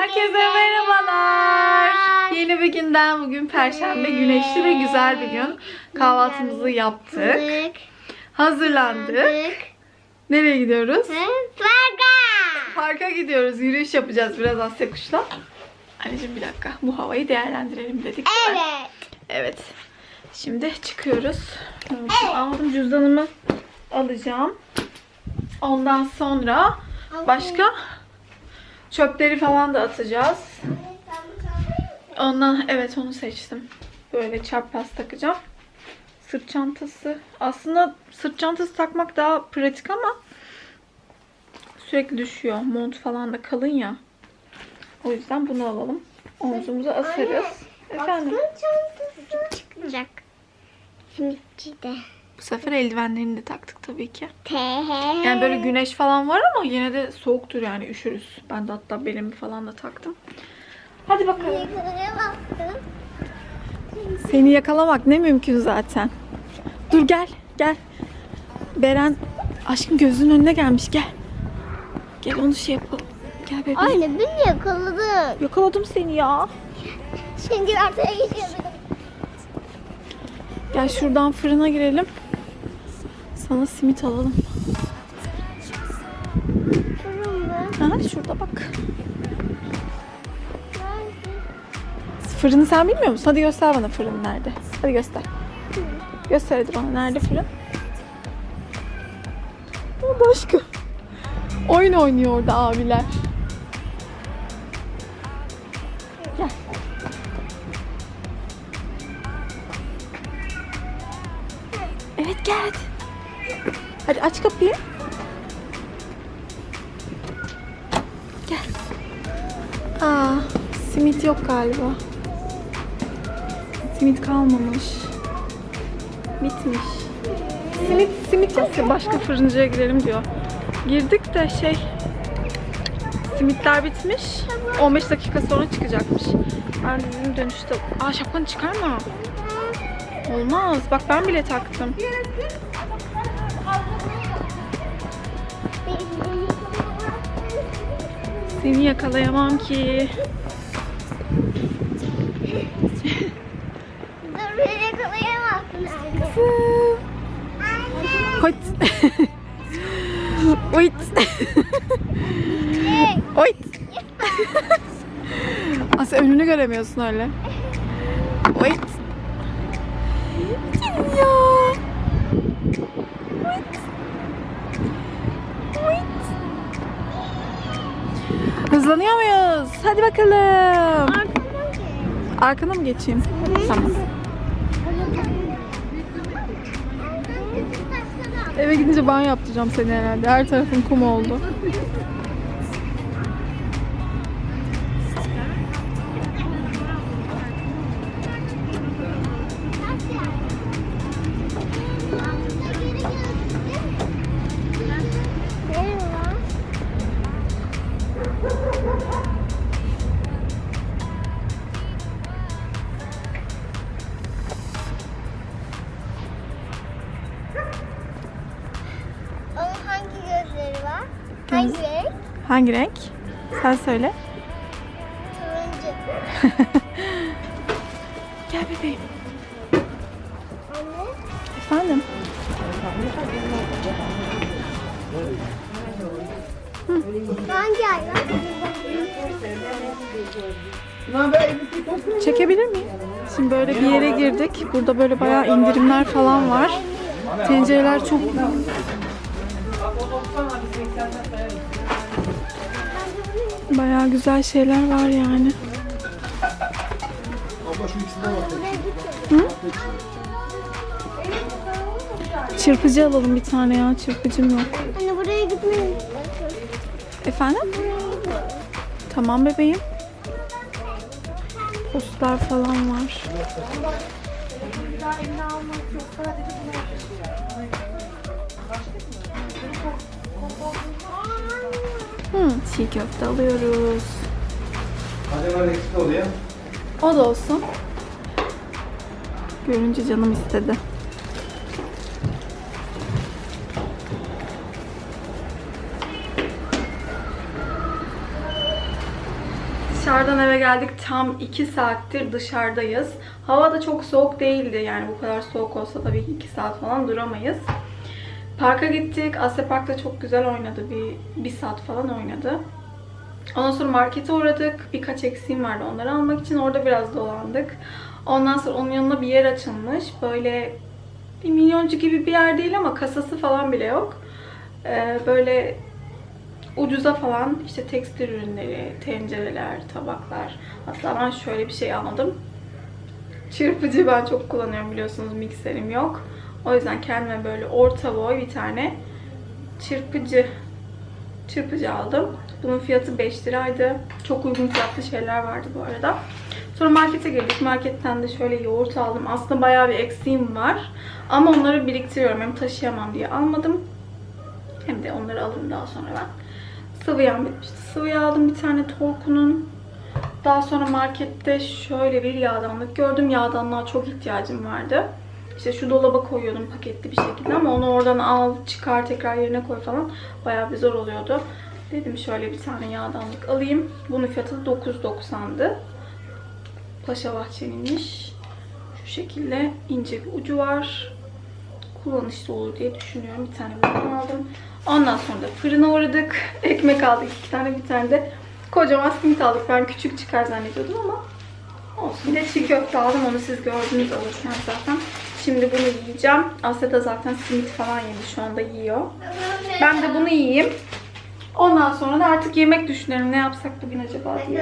Herkese merhabalar. Yeni bir günden bugün perşembe güneşli ve güzel bir gün. Kahvaltımızı yaptık. Hazırlandık. Nereye gidiyoruz? Farga. Parka gidiyoruz. Yürüyüş yapacağız biraz Asya kuşla. Anneciğim bir dakika. Bu havayı değerlendirelim dedik. Evet. Evet. Şimdi çıkıyoruz. Aldım cüzdanımı alacağım. Ondan sonra başka çöpleri falan da atacağız. Ondan evet onu seçtim. Böyle çapraz takacağım. Sırt çantası. Aslında sırt çantası takmak daha pratik ama sürekli düşüyor. Mont falan da kalın ya. O yüzden bunu alalım. Omzumuza asarız. Efendim. çantası çıkacak. Şimdi de. Bu sefer eldivenlerini de taktık tabii ki. Yani böyle güneş falan var ama yine de soğuktur yani üşürüz. Ben de hatta belimi falan da taktım. Hadi bakalım. Seni yakalamak ne mümkün zaten. Dur gel gel. Beren aşkım gözünün önüne gelmiş gel. Gel onu şey yapalım. Gel bebeğim. Anne beni yakaladım. Yakaladım seni ya. Şimdi ortaya geçiyordum. Gel şuradan fırına girelim. Sana simit alalım. Durun mu? Ha şurada bak. Fırını sen bilmiyor musun? Hadi göster bana fırın nerede. Hadi göster. Göster hadi bana. Nerede fırın? Başka. Oyun oynuyor orada abiler. Hadi aç kapıyı. Gel. Aa, simit yok galiba. Simit kalmamış. Bitmiş. Simit, simit yok ki. Başka fırıncıya girelim diyor. Girdik de şey... Simitler bitmiş. 15 dakika sonra çıkacakmış. Ben dedim dönüşte... Aa şapkanı çıkarma. Olmaz. Bak ben bile taktım. Seni yakalayamam ki. Dur beni yakalayamazsın anne. Anne. Hoyt. Hoyt. Hoyt. Asya önünü göremiyorsun öyle. Hoyt. Hızlanıyor muyuz? Hadi bakalım. Arkana mı geçeyim? Tamam. Eve gidince banyo yaptıracağım seni herhalde. Her tarafın kum oldu. Hangi renk? Hangi renk? Sen söyle. Turuncu. Gel bebeğim. Anne. Efendim? Hangi hayvan? Çekebilir miyim? Şimdi böyle bir yere girdik. Burada böyle bayağı indirimler falan var. Tencereler çok... Bayağı güzel şeyler var yani. Çırpıcı alalım bir tane ya. Çırpıcım yok. Anne buraya gitmeyin. Efendim? Tamam bebeğim. Postlar falan var. Hı, çiğ köfte alıyoruz. Acaba eksik oluyor. O da olsun. Görünce canım istedi. Dışarıdan eve geldik. Tam 2 saattir dışarıdayız. Hava da çok soğuk değildi. Yani bu kadar soğuk olsa tabii ki 2 saat falan duramayız. Parka gittik. Asya Park'ta çok güzel oynadı. Bir, bir saat falan oynadı. Ondan sonra markete uğradık. Birkaç eksiğim vardı onları almak için. Orada biraz dolandık. Ondan sonra onun yanına bir yer açılmış. Böyle bir milyoncu gibi bir yer değil ama kasası falan bile yok. Ee, böyle ucuza falan işte tekstil ürünleri, tencereler, tabaklar. Hatta ben şöyle bir şey aldım. Çırpıcı ben çok kullanıyorum biliyorsunuz mikserim yok. O yüzden kendime böyle orta boy bir tane çırpıcı çırpıcı aldım. Bunun fiyatı 5 liraydı. Çok uygun fiyatlı şeyler vardı bu arada. Sonra markete girdik. Marketten de şöyle yoğurt aldım. Aslında bayağı bir eksiğim var. Ama onları biriktiriyorum. Hem taşıyamam diye almadım. Hem de onları alırım daha sonra ben. Sıvı yağ bitmişti. Sıvı yağ aldım bir tane Torku'nun. Daha sonra markette şöyle bir yağdanlık gördüm. Yağdanlığa çok ihtiyacım vardı. İşte şu dolaba koyuyordum paketli bir şekilde ama onu oradan al, çıkar, tekrar yerine koy falan. Bayağı bir zor oluyordu. Dedim şöyle bir tane yağdanlık alayım. Bunun fiyatı da 9.90'dı. Paşa Bahçeli'ymiş. Şu şekilde ince bir ucu var. Kullanışlı olur diye düşünüyorum. Bir tane bundan aldım. Ondan sonra da fırına uğradık. Ekmek aldık iki tane bir tane de kocaman simit aldık. Ben küçük çıkar zannediyordum ama olsun. Bir de çiğ köfte aldım. Onu siz gördünüz alırken zaten. Şimdi bunu yiyeceğim. Asya zaten simit falan yedi. Şu anda yiyor. Ben de bunu yiyeyim. Ondan sonra da artık yemek düşünelim. Ne yapsak bugün acaba diye.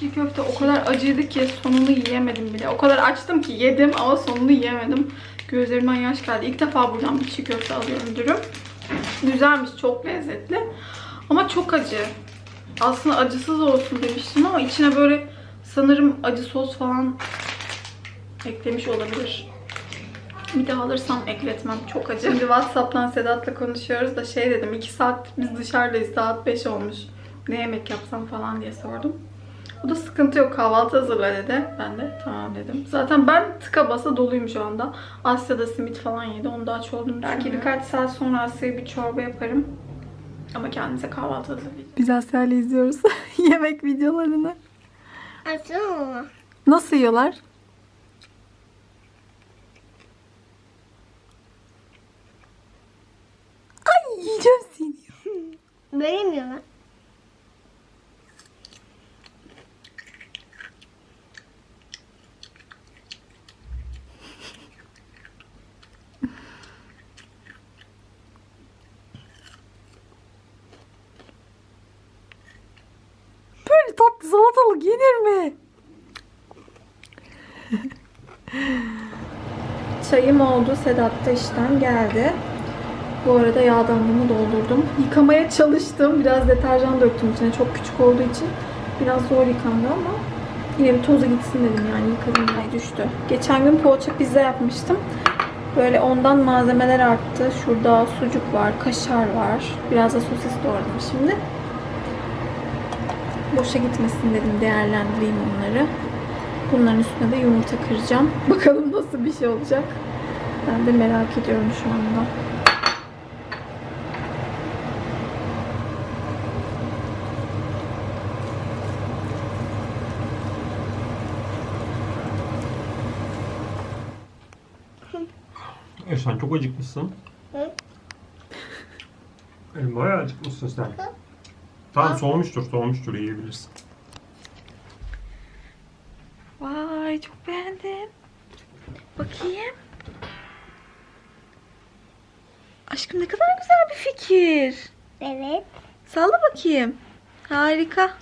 Çiğ köfte o kadar acıydı ki sonunu yiyemedim bile. O kadar açtım ki yedim ama sonunu yiyemedim. Gözlerimden yaş geldi. İlk defa buradan bir çiğ köfte alıyorum dürüm. Güzelmiş, çok lezzetli. Ama çok acı. Aslında acısız olsun demiştim ama içine böyle sanırım acı sos falan eklemiş olabilir. Bir daha alırsam ekletmem. Çok acı. Şimdi Whatsapp'tan Sedat'la konuşuyoruz da şey dedim 2 saat biz dışarıdayız. Saat 5 olmuş. Ne yemek yapsam falan diye sordum. O da sıkıntı yok kahvaltı hazırla dedi. Ben de tamam dedim. Zaten ben tıka basa doluyum şu anda. Asya'da simit falan yedi. Onu da aç oldum. Belki birkaç saat sonra Asya'ya bir çorba yaparım. Ama kendimize kahvaltı hazırlayacağız. Biz Asya'yla izliyoruz yemek videolarını. Açsana mı? Nasıl yiyorlar? Yiyeceğim seni. Böyle mi yiyorlar? Böyle tatlı salatalık yenir mi? Çayım oldu. Sedat da işten geldi. Bu arada yağdanlığımı doldurdum. Yıkamaya çalıştım. Biraz deterjan döktüm içine. Çok küçük olduğu için biraz zor yıkandı ama yine bir tozu gitsin dedim yani yıkadım ay düştü. Geçen gün poğaça pizza yapmıştım. Böyle ondan malzemeler arttı. Şurada sucuk var, kaşar var. Biraz da sosis doğradım şimdi. Boşa gitmesin dedim değerlendireyim onları. Bunların üstüne de yumurta kıracağım. Bakalım nasıl bir şey olacak. Ben de merak ediyorum şu anda. E sen çok acıkmışsın. Hı? E, bayağı acıkmışsın sen. Tamam soğumuştur, soğumuştur yiyebilirsin. Vay çok beğendim. Bakayım. Aşkım ne kadar güzel bir fikir. Evet. Salla bakayım. Harika.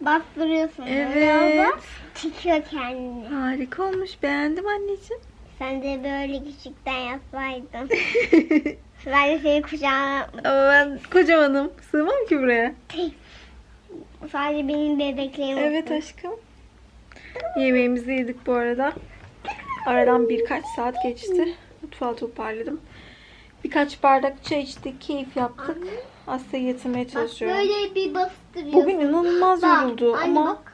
Bastırıyorsun. Evet. Çıkıyor kendini. Harika olmuş. Beğendim anneciğim. Sen de böyle küçükten yapsaydın. ben de seni kucağına yapmadım. Ama ben kocamanım. Sığmam ki buraya. Sadece benim bebeklerim Evet olsun. aşkım. Yemeğimizi yedik bu arada. Aradan birkaç saat geçti. Mutfağı toparladım. Birkaç bardak çay içtik, keyif yaptık. Asya'yı getirmeye Bak çalışıyorum. böyle bir bastırıyorsun. Bugün inanılmaz Bak, yoruldu anne ama bak.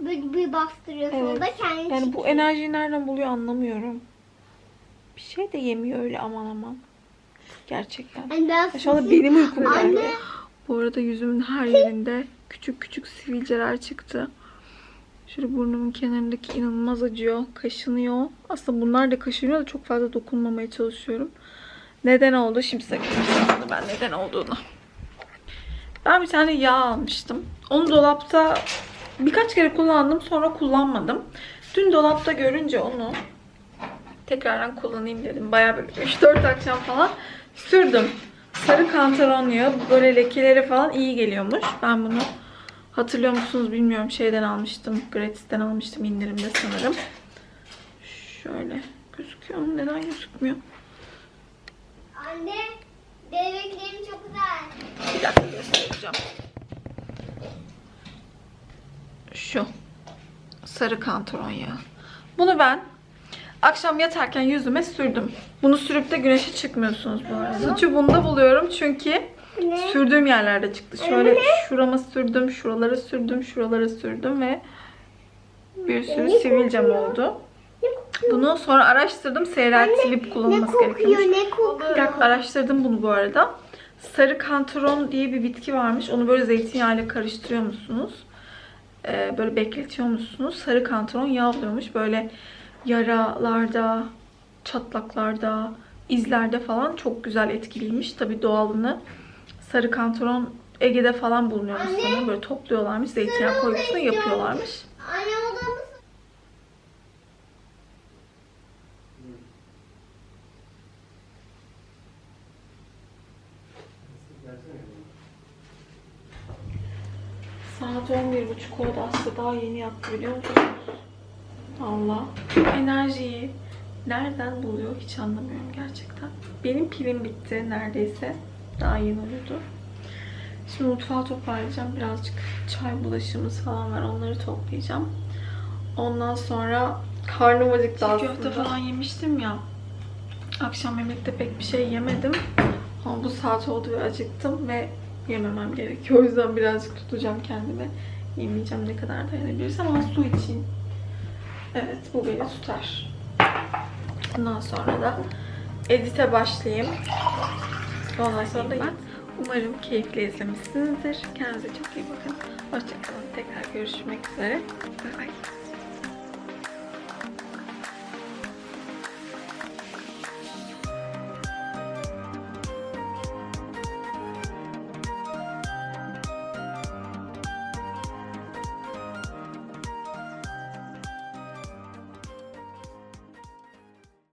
Böyle bir bastırıyorsun. Evet. da kendi yani bu enerjiyi nereden buluyor anlamıyorum. Bir şey de yemiyor öyle aman aman. Gerçekten. Anne sushi- benim uykum Anne. geldi. Bu arada yüzümün her yerinde küçük küçük sivilceler çıktı. Şöyle burnumun kenarındaki inanılmaz acıyor. Kaşınıyor. Aslında bunlar da kaşınıyor da çok fazla dokunmamaya çalışıyorum. Neden oldu? Şimdi size ben neden olduğunu. Ben bir tane yağ almıştım. Onu dolapta birkaç kere kullandım sonra kullanmadım. Dün dolapta görünce onu tekrardan kullanayım dedim. Bayağı böyle 3-4 akşam falan sürdüm. Sarı kantaron yağı böyle lekelere falan iyi geliyormuş. Ben bunu hatırlıyor musunuz bilmiyorum şeyden almıştım. Gratis'ten almıştım indirimde sanırım. Şöyle gözüküyor mu? Neden gözükmüyor? Anne, bebeklerim çok güzel. Bir dakika göstereceğim. Şu. Sarı kantaron yağı. Bunu ben akşam yatarken yüzüme sürdüm. Bunu sürüp de güneşe çıkmıyorsunuz bu arada. Suçu bunda buluyorum çünkü sürdüğüm yerlerde çıktı. Şöyle şurama sürdüm, şuralara sürdüm, şuralara sürdüm ve bir sürü sivilcem oldu. Bunu sonra araştırdım. Seyreltilip kullanılması gerekiyormuş. ne kokuyor? Araştırdım bunu bu arada. Sarı kantaron diye bir bitki varmış. Onu böyle zeytinyağıyla karıştırıyor musunuz? Ee, böyle bekletiyor musunuz? Sarı kantaron yağlıyormuş. Böyle yaralarda, çatlaklarda, izlerde falan çok güzel etkiliymiş. Tabii doğalını. Sarı kantaron Ege'de falan bulunuyormuş sanırım. Böyle topluyorlarmış. Zeytinyağı koyuyorsun yapıyorlarmış. Anne odamız Saat 11.30 oldu aslında daha yeni yattı biliyor musunuz? Allah. Enerjiyi nereden buluyor hiç anlamıyorum gerçekten. Benim pilim bitti neredeyse. Daha yeni oldu. Şimdi mutfağı toparlayacağım. Birazcık çay bulaşığımız falan var. Onları toplayacağım. Ondan sonra karnım acıktı aslında. Köfte falan yemiştim ya. Akşam yemekte pek bir şey yemedim. Ama bu saat oldu ve acıktım ve yememem gerekiyor. O yüzden birazcık tutacağım kendimi. Yemeyeceğim ne kadar dayanabilirsem ama su için. Evet bu beni tutar. Ondan sonra da edite başlayayım. Ondan sonra da ben umarım keyifle izlemişsinizdir. Kendinize çok iyi bakın. Hoşçakalın. Tekrar görüşmek üzere. Bay bay.